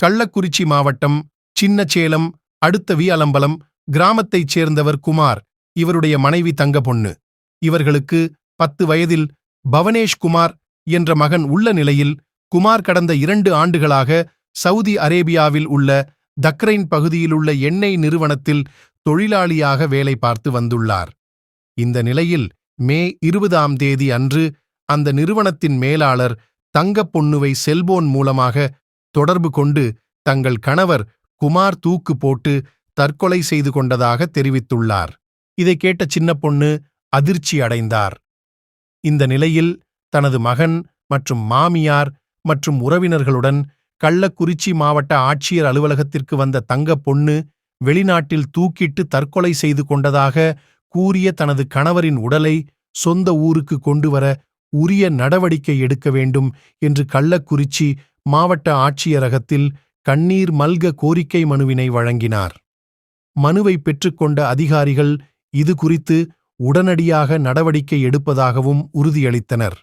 கள்ளக்குறிச்சி மாவட்டம் சின்னச்சேலம் அடுத்த வியலம்பலம் கிராமத்தைச் சேர்ந்தவர் குமார் இவருடைய மனைவி தங்க பொண்ணு இவர்களுக்கு பத்து வயதில் பவனேஷ் குமார் என்ற மகன் உள்ள நிலையில் குமார் கடந்த இரண்டு ஆண்டுகளாக சவுதி அரேபியாவில் உள்ள தக்ரைன் பகுதியிலுள்ள எண்ணெய் நிறுவனத்தில் தொழிலாளியாக வேலை பார்த்து வந்துள்ளார். இந்த நிலையில் மே இருபதாம் தேதி அன்று அந்த நிறுவனத்தின் மேலாளர் தங்கப் பொன்னுவை செல்போன் மூலமாக தொடர்பு கொண்டு தங்கள் கணவர் குமார் தூக்கு போட்டு தற்கொலை செய்து கொண்டதாக தெரிவித்துள்ளார். இதை கேட்ட சின்ன பொண்ணு அதிர்ச்சி அடைந்தார். இந்த நிலையில் தனது மகன் மற்றும் மாமியார் மற்றும் உறவினர்களுடன் கள்ளக்குறிச்சி மாவட்ட ஆட்சியர் அலுவலகத்திற்கு வந்த தங்கப் பொண்ணு வெளிநாட்டில் தூக்கிட்டு தற்கொலை செய்து கொண்டதாக கூறிய தனது கணவரின் உடலை சொந்த ஊருக்கு கொண்டு வர உரிய நடவடிக்கை எடுக்க வேண்டும் என்று கள்ளக்குறிச்சி மாவட்ட ஆட்சியரகத்தில் கண்ணீர் மல்க கோரிக்கை மனுவினை வழங்கினார். மனுவை பெற்றுக்கொண்ட அதிகாரிகள் இது குறித்து உடனடியாக நடவடிக்கை எடுப்பதாகவும் உறுதியளித்தனர்.